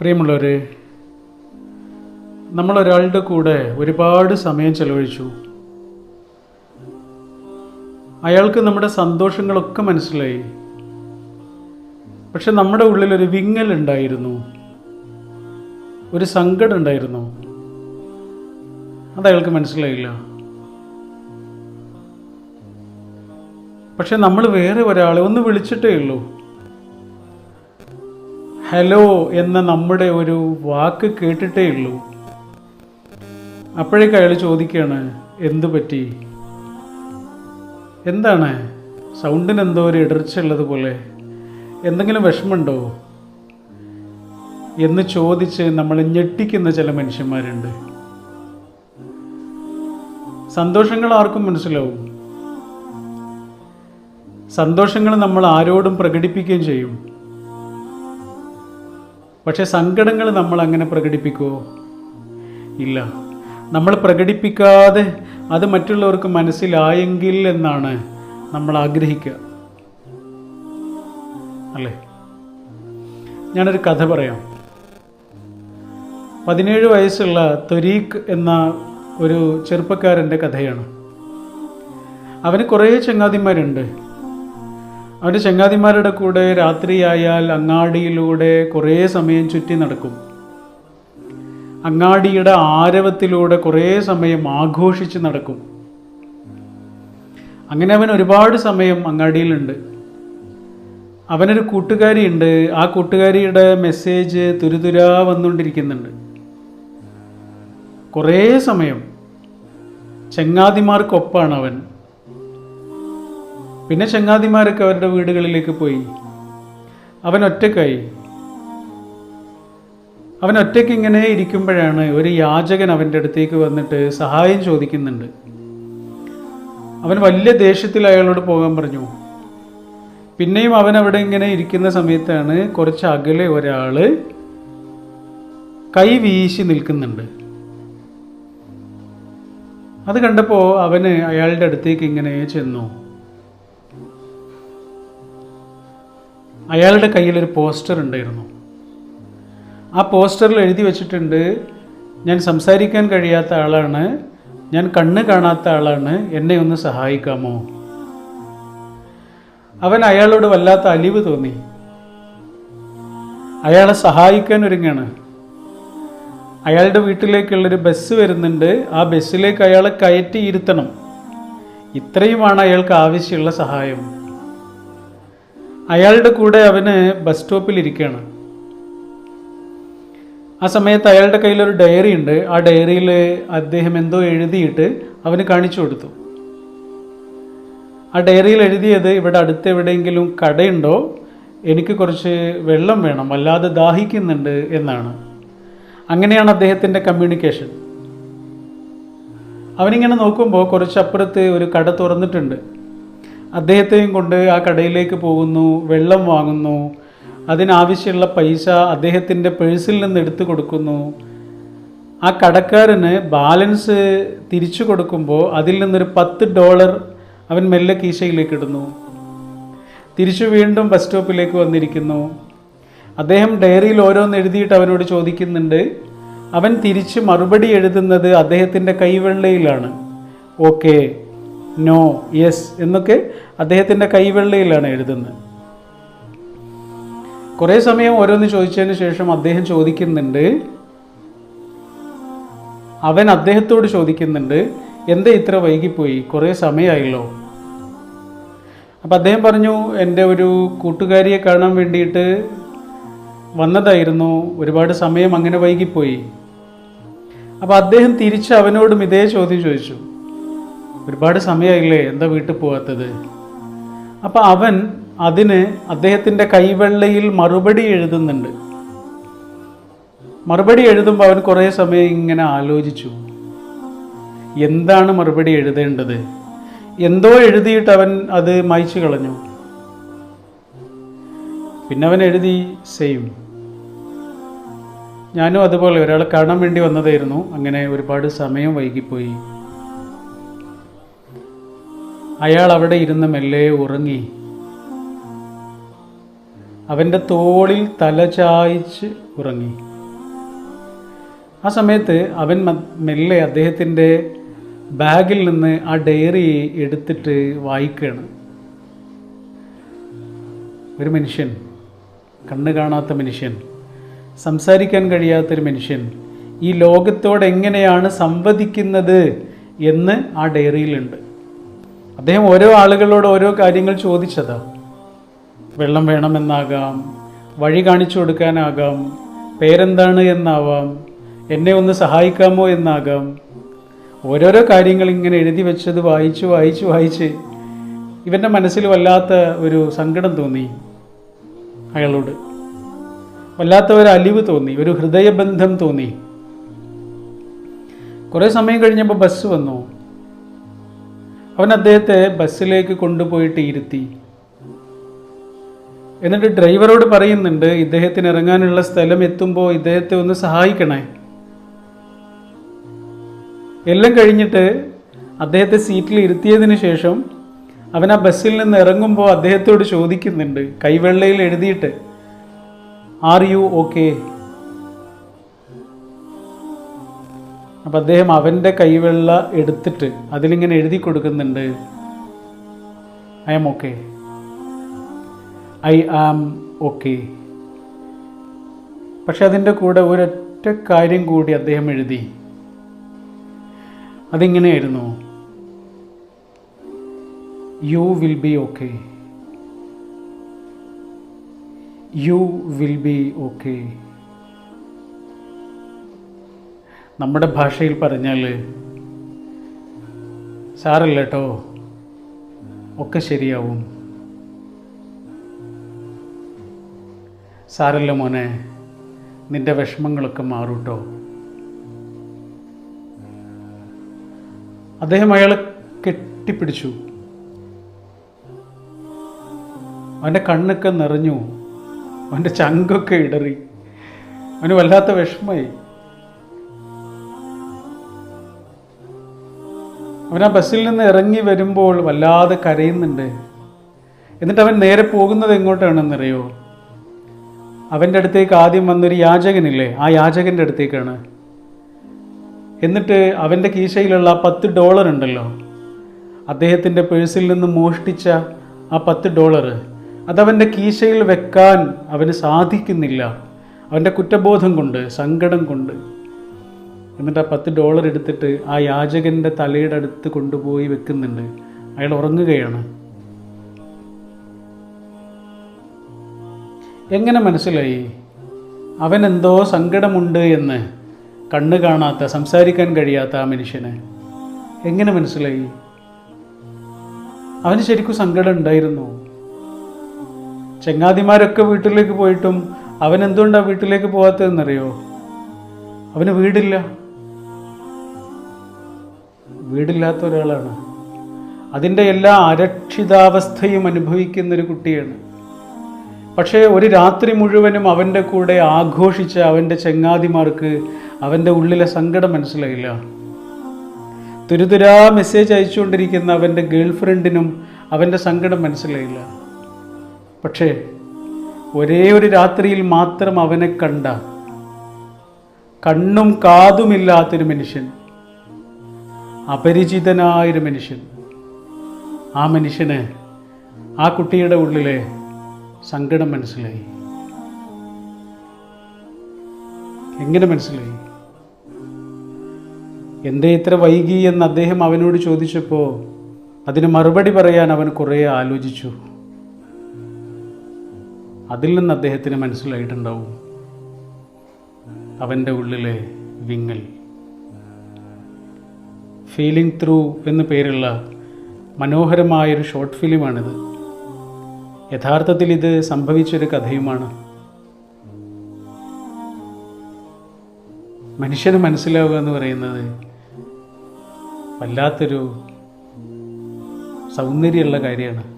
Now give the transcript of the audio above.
പ്രിയമുള്ളവരെ നമ്മളൊരാളുടെ കൂടെ ഒരുപാട് സമയം ചെലവഴിച്ചു. അയാൾക്ക് നമ്മുടെ സന്തോഷങ്ങളൊക്കെ മനസ്സിലായി. പക്ഷെ നമ്മുടെ ഉള്ളിൽ ഒരു വിങ്ങൽ ഉണ്ടായിരുന്നു. ഒരു സങ്കടം ഉണ്ടായിരുന്നു. അത് അയാൾക്ക് മനസ്സിലായില്ല. പക്ഷെ നമ്മൾ വേറെ ഒരാളെ ഒന്ന് വിളിച്ചിട്ടേ ഉള്ളൂ. ഹലോ എന്ന നമ്മുടെ ഒരു വാക്ക് കേട്ടിട്ടേ ഉള്ളൂ. അപ്പോഴേക്ക് അയാൾ ചോദിക്കുകയാണ് എന്തു പറ്റി? എന്താണ്? സൗണ്ടിന് എന്തോ ഒരു ഇടർച്ച ഉള്ളതുപോലെ എന്തെങ്കിലും വിഷമമുണ്ടോ? എന്ന് ചോദിച്ച് നമ്മൾ ഞെട്ടിക്കുന്ന ചില മനുഷ്യന്മാരുണ്ട്. സന്തോഷങ്ങൾ ആർക്കും മനസ്സിലാവും. സന്തോഷങ്ങൾ നമ്മൾ ആരോടും പ്രകടിപ്പിക്കുകയും ചെയ്യും. പക്ഷെ സങ്കടങ്ങൾ നമ്മൾ അങ്ങനെ പ്രകടിപ്പിക്കുമോ ഇല്ല. നമ്മൾ പ്രകടിപ്പിക്കാതെ അത് മറ്റുള്ളവർക്ക് മനസ്സിലായെങ്കിൽ എന്നാണ് നമ്മൾ ആഗ്രഹിക്കുക. അല്ലേ? ഞാനൊരു കഥ പറയാം. പതിനേഴ് വയസ്സുള്ള ത്വരീഖ് എന്ന ഒരു ചെറുപ്പക്കാരന്റെ കഥയാണ്. അവന് കുറേ ചങ്ങാതിമാരുണ്ട്. അവന്റെ ചങ്ങാതിമാരുടെ കൂടെ രാത്രിയായാൽ അങ്ങാടിയിലൂടെ കുറേ സമയം ചുറ്റി നടക്കും. അങ്ങാടിയുടെ ആരവത്തിലൂടെ കുറേ സമയം ആഘോഷിച്ച് നടക്കും. അങ്ങനെ അവൻ ഒരുപാട് സമയം അങ്ങാടിയിലുണ്ട്. അവനൊരു കൂട്ടുകാരിയുണ്ട്. ആ കൂട്ടുകാരിയുടെ മെസ്സേജ് തുരുതുരാ വന്നുകൊണ്ടിരിക്കുന്നുണ്ട്. കുറേ സമയം ചങ്ങാതിമാർക്കൊപ്പാണ് അവൻ. പിന്നെ ചങ്ങാതിമാരൊക്കെ അവരുടെ വീടുകളിലേക്ക് പോയി. അവൻ ഒറ്റക്കായി അവൻ ഒറ്റയ്ക്ക് ഇങ്ങനെ ഇരിക്കുമ്പോഴാണ് ഒരു യാചകൻ അവന്റെ അടുത്തേക്ക് വന്നിട്ട് സഹായം ചോദിക്കുന്നുണ്ട്. അവൻ വലിയ ദേഷ്യത്തിൽ അയാളോട് പോകാൻ പറഞ്ഞു. പിന്നെയും അവൻ അവിടെ ഇങ്ങനെ ഇരിക്കുന്ന സമയത്താണ് കുറച്ച് അകലെ ഒരാൾ കൈ വീശി നിൽക്കുന്നുണ്ട്. അത് കണ്ടപ്പോൾ അവന് അയാളുടെ അടുത്തേക്ക് ഇങ്ങനെ ചെന്നു. അയാളുടെ കയ്യിൽ ഒരു പോസ്റ്റർ ഉണ്ടായിരുന്നു. ആ പോസ്റ്ററിൽ എഴുതി വെച്ചിട്ടുണ്ട് ഞാൻ സംസാരിക്കാൻ കഴിയാത്ത ആളാണ് ഞാൻ കണ്ണ് കാണാത്ത ആളാണ് എന്നെ ഒന്ന് സഹായിക്കാമോ? അവൻ അയാളോട് വല്ലാത്ത അലിവ് തോന്നി. അയാളെ സഹായിക്കാൻ ഒരുങ്ങാണ്. അയാളുടെ വീട്ടിലേക്കുള്ളൊരു ബസ് വരുന്നുണ്ട് ആ ബസ്സിലേക്ക് അയാളെ കയറ്റി ഇരുത്തണം. ഇത്രയുമാണ് അയാൾക്ക് ആവശ്യമുള്ള സഹായം. അയാളുടെ കൂടെ അവന് ബസ് സ്റ്റോപ്പിൽ ഇരിക്കുകയാണ്. ആ സമയത്ത് അയാളുടെ കയ്യിലൊരു ഡയറി ഉണ്ട്. ആ ഡയറിയിൽ അദ്ദേഹം എന്തോ എഴുതിയിട്ട് അവന് കാണിച്ചു കൊടുത്തു. ആ ഡയറിയിൽ എഴുതിയത് ഇവിടെ അടുത്ത് എവിടെയെങ്കിലും കടയുണ്ടോ? എനിക്ക് കുറച്ച് വെള്ളം വേണം. അല്ലാതെ ദാഹിക്കുന്നുണ്ട് എന്നാണ്. അങ്ങനെയാണ് അദ്ദേഹത്തിന്റെ കമ്മ്യൂണിക്കേഷൻ അവനിങ്ങനെ നോക്കുമ്പോൾ കുറച്ചപ്പുറത്ത് ഒരു കട തുറന്നിട്ടുണ്ട്. അദ്ദേഹത്തെയും കൊണ്ട് ആ കടയിലേക്ക് പോകുന്നു വെള്ളം വാങ്ങുന്നു. അതിനാവശ്യമുള്ള പൈസ അദ്ദേഹത്തിന്റെ പേഴ്സിൽ നിന്ന് എടുത്തു കൊടുക്കുന്നു. ആ കടക്കാരന് ബാലൻസ് തിരിച്ചു കൊടുക്കുമ്പോൾ അതിൽ നിന്നൊരു പത്ത് ഡോളർ അവൻ മെല്ലെ കീശയിലേക്ക് ഇടുന്നു. തിരിച്ചു വീണ്ടും ബസ് സ്റ്റോപ്പിലേക്ക് വന്നിരിക്കുന്നു. അദ്ദേഹം ഡയറിയിൽ ഓരോന്ന് എഴുതിയിട്ട് അവനോട് ചോദിക്കുന്നുണ്ട് അവൻ തിരിച്ച് മറുപടി എഴുതുന്നത് അദ്ദേഹത്തിന്റെ കൈവെള്ളയിലാണ്. ഓക്കെ നോ യെസ് എന്നൊക്കെ അദ്ദേഹത്തിന്റെ കൈവെള്ളയിലാണ് എഴുതുന്നത്. കുറേ സമയം ഓരോന്ന് ചോദിച്ചതിന് ശേഷം അദ്ദേഹം ചോദിക്കുന്നുണ്ട് അവൻ അദ്ദേഹത്തോട് ചോദിക്കുന്നുണ്ട് എന്താ ഇത്ര വൈകിപ്പോയി? കുറേ സമയമായല്ലോ അപ്പം അദ്ദേഹം പറഞ്ഞു എന്റെ ഒരു കൂട്ടുകാരിയെ കാണാൻ വേണ്ടിയിട്ട് വന്നതായിരുന്നു. ഒരുപാട് സമയം അങ്ങനെ വൈകിപ്പോയി. അപ്പോൾ അദ്ദേഹം തിരിച്ച് അവനോടും ഇതേ ചോദ്യം ചോദിച്ചു. ഒരുപാട് സമയമായില്ലേ എന്താ വീട്ടിൽ പോകാത്തത്? അപ്പം അവൻ അതിന് അദ്ദേഹത്തിന്റെ കൈവെള്ളയിൽ മറുപടി എഴുതുന്നുണ്ട്. മറുപടി എഴുതുമ്പോൾ അവൻ കുറേ സമയം ഇങ്ങനെ ആലോചിച്ചു. എന്താണ് മറുപടി എഴുതേണ്ടത്? എന്തോ എഴുതിയിട്ട് അവൻ അത് മായ്ച്ചു കളഞ്ഞു. പിന്നെ അവൻ എഴുതി സെയിം ഞാനും അതുപോലെ ഒരാൾ കാണാൻ വേണ്ടി വന്നതായിരുന്നു. അങ്ങനെ ഒരുപാട് സമയം വൈകിപ്പോയി. അയാൾ അവിടെ ഇരുന്ന് മെല്ലെ ഉറങ്ങി. അവന്റെ തോളിൽ തല ചായ്ച്ച് ഉറങ്ങി. ആ സമയത്ത് അവൻ മെല്ലെ അദ്ദേഹത്തിന്റെ ബാഗിൽ നിന്ന് ആ ഡയറി എടുത്തിട്ട് വായിക്കുകയാണ്. ഒരു മനുഷ്യൻ കണ്ണു കാണാത്ത മനുഷ്യൻ സംസാരിക്കാൻ കഴിയാത്തൊരു മനുഷ്യൻ ഈ ലോകത്തോട് എങ്ങനെയാണ് സംവദിക്കുന്നത് എന്ന് ആ ഡയറിയിലുണ്ട്. അദ്ദേഹം ഓരോ ആളുകളോട് ഓരോ കാര്യങ്ങൾ ചോദിച്ചതാ. വെള്ളം വേണമെന്നാകാം വഴി കാണിച്ചു കൊടുക്കാനാകാം പേരെന്താണ് എന്നാവാം എന്നെ ഒന്ന് സഹായിക്കാമോ എന്നാകാം. ഓരോരോ കാര്യങ്ങൾ ഇങ്ങനെ എഴുതി വെച്ചത് വായിച്ച് വായിച്ച് വായിച്ച് ഇവന്റെ മനസ്സിൽ വല്ലാത്ത ഒരു സങ്കടം തോന്നി അയാളോട്. വല്ലാത്ത ഒരു അലിവ് തോന്നി ഒരു ഹൃദയബന്ധം തോന്നി. കുറേ സമയം കഴിഞ്ഞപ്പോൾ ബസ് വന്നു. അവൻ അദ്ദേഹത്തെ ബസ്സിലേക്ക് കൊണ്ടുപോയിട്ട് ഇരുത്തി. എന്നിട്ട് ഡ്രൈവറോട് പറയുന്നുണ്ട് ഇദ്ദേഹത്തിന് ഇറങ്ങാനുള്ള സ്ഥലം എത്തുമ്പോൾ ഇദ്ദേഹത്തെ ഒന്ന് സഹായിക്കണേ. എല്ലാം കഴിഞ്ഞിട്ട് അദ്ദേഹത്തെ സീറ്റിൽ ഇരുത്തിയതിന് ശേഷം അവൻ ആ ബസ്സിൽ നിന്ന് ഇറങ്ങുമ്പോൾ അദ്ദേഹത്തോട് ചോദിക്കുന്നുണ്ട് കൈവെള്ളയിൽ എഴുതിയിട്ട് ആർ യു ഓക്കെ അപ്പം അദ്ദേഹം അവന്റെ കൈവെള്ള എടുത്തിട്ട് അതിലിങ്ങനെ എഴുതി കൊടുക്കുന്നുണ്ട്. I am okay I am okay പക്ഷെ അതിന്റെ കൂടെ ഒരൊറ്റ കാര്യം കൂടി അദ്ദേഹം എഴുതി. അതിങ്ങനെയായിരുന്നു. You will be okay you will be okay നമ്മുടെ ഭാഷയിൽ പറഞ്ഞാൽ സാറല്ല കേട്ടോ ഒക്കെ ശരിയാവും. സാരല്ല മോനെ നിന്റെ വിഷമങ്ങളൊക്കെ മാറൂട്ടോ? അദ്ദേഹം അയാളെ കെട്ടിപ്പിടിച്ചു. അവന്റെ കണ്ണൊക്കെ നിറഞ്ഞു. അവന്റെ ചങ്കൊക്കെ ഇടറി. അവന് വല്ലാത്ത വിഷമമായി. അവൻ ആ ബസ്സിൽ നിന്ന് ഇറങ്ങി വരുമ്പോൾ വല്ലാതെ കരയുന്നുണ്ട്. എന്നിട്ട് അവൻ നേരെ പോകുന്നത് എങ്ങോട്ടാണെന്നറിയോ അവന്റെ അടുത്തേക്ക് ആദ്യം വന്നൊരു യാചകനില്ലേ? ആ യാചകന്റെ അടുത്തേക്കാണ്. എന്നിട്ട് അവന്റെ കീശയിലുള്ള ആ പത്ത് ഡോളർ ഉണ്ടല്ലോ. അദ്ദേഹത്തിന്റെ പേഴ്സിൽ നിന്ന് മോഷ്ടിച്ച ആ പത്ത് ഡോളർ. അതവന്റെ കീശയിൽ വെക്കാൻ അവന് സാധിക്കുന്നില്ല. അവന്റെ കുറ്റബോധം കൊണ്ട് സങ്കടം കൊണ്ട്. എന്നിട്ട് ആ പത്ത് ഡോളർ എടുത്തിട്ട് ആ യാചകന്റെ തലയുടെ അടുത്ത് കൊണ്ടുപോയി വെക്കുന്നുണ്ട്. അയാൾ ഉറങ്ങുകയാണ്. എങ്ങനെ മനസ്സിലായി? അവൻ എന്തോ സങ്കടമുണ്ട് എന്ന് കണ്ണ് കാണാത്ത സംസാരിക്കാൻ കഴിയാത്ത ആ മനുഷ്യന്. എങ്ങനെ മനസ്സിലായി? അവന് ശരിക്കും സങ്കടം ഉണ്ടായിരുന്നു. ചങ്ങാതിമാരൊക്കെ വീട്ടിലേക്ക് പോയിട്ടും അവൻ എന്തുകൊണ്ടാണ് വീട്ടിലേക്ക് പോകാത്തതെന്നറിയോ അവന് വീടില്ല. വീടില്ലാത്ത ഒരാളാണ്. അതിന്റെ എല്ലാ അരക്ഷിതാവസ്ഥയും അനുഭവിക്കുന്ന ഒരു കുട്ടിയാണ്. പക്ഷേ ഒരു രാത്രി മുഴുവനും അവന്റെ കൂടെ ആഘോഷിച്ച അവന്റെ ചങ്ങാതിമാർക്ക് അവന്റെ ഉള്ളിലെ സങ്കടം മനസ്സിലായില്ല. തുരുതുരാ മെസ്സേജ് അയച്ചുകൊണ്ടിരിക്കുന്ന അവന്റെ ഗേൾ ഫ്രണ്ടിനും അവന്റെ സങ്കടം മനസ്സിലായില്ല. പക്ഷേ ഒരേ ഒരു രാത്രിയിൽ മാത്രം അവനെ കണ്ട കണ്ണും കാതുമില്ലാത്തൊരു മനുഷ്യൻ അപരിചിതനായൊരു മനുഷ്യൻ. ആ മനുഷ്യന് ആ കുട്ടിയുടെ ഉള്ളിലെ സങ്കടം മനസ്സിലായി. എങ്ങനെ മനസ്സിലായി? എന്തേ ഇത്ര വൈകി എന്ന് അദ്ദേഹം അവനോട് ചോദിച്ചപ്പോൾ അതിന് മറുപടി പറയാൻ അവൻ കുറേ ആലോചിച്ചു. അതിൽ നിന്ന് അദ്ദേഹത്തിന് മനസ്സിലായിട്ടുണ്ടാവും അവന്റെ ഉള്ളിലെ വിങ്ങൽ. ഫീലിംഗ് ത്രൂ എന്ന പേരുള്ള മനോഹരമായൊരു ഷോർട്ട് ഫിലിമാണിത് യഥാർത്ഥത്തിൽ ഇത് സംഭവിച്ചൊരു കഥയുമാണ്. മനുഷ്യന് മനസ്സിലാവുക എന്ന് പറയുന്നത് വല്ലാത്തൊരു സൗന്ദര്യമുള്ള കാര്യമാണ്.